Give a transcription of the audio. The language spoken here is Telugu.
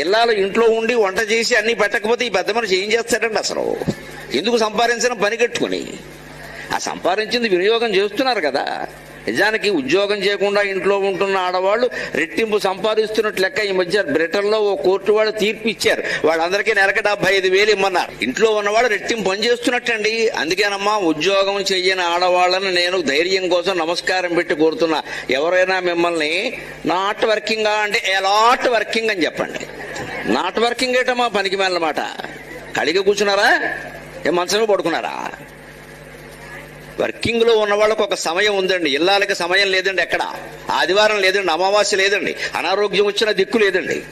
ఇల్లాలు ఇంట్లో ఉండి వంట చేసి అన్ని పెట్టకపోతే ఈ పెద్ద మనిషి ఏం చేస్తాడండి అసలు? ఎందుకు సంపాదించడం పని కట్టుకుని? ఆ సంపాదించింది వినియోగం చేస్తున్నారు కదా. నిజానికి ఉద్యోగం చేయకుండా ఇంట్లో ఉంటున్న ఆడవాళ్ళు రెట్టింపు సంపాదిస్తున్నట్టు లెక్క ఈ మధ్య బ్రిటన్లో ఓ కోర్టు వాళ్ళు తీర్పు ఇచ్చారు. వాళ్ళందరికీ నెలకి డెబ్బై ఐదు వేలు ఇమ్మన్నారు. ఇంట్లో ఉన్నవాళ్ళు రెట్టింపు పని చేస్తున్నట్టండి. అందుకేనమ్మా ఉద్యోగం చేయని ఆడవాళ్ళని నేను ధైర్యం కోసం నమస్కారం పెట్టి కోరుతున్నా. ఎవరైనా మిమ్మల్ని నాట్ వర్కింగా అంటే ఎలాట్ వర్కింగ్ అని చెప్పండి. నాట్ వర్కింగ్ ఏటమ్మా పనికి మేలమాట ఖాళీగా కూర్చున్నారా? ఏ మంచమే పడుకున్నారా? వర్కింగ్లో ఉన్న వాళ్ళకు ఒక సమయం ఉందండి. ఇళ్ళకి సమయం లేదండి ఎక్కడ. ఆదివారం లేదండి అమావాస్య లేదండి. అనారోగ్యం వచ్చిన దిక్కు లేదండి.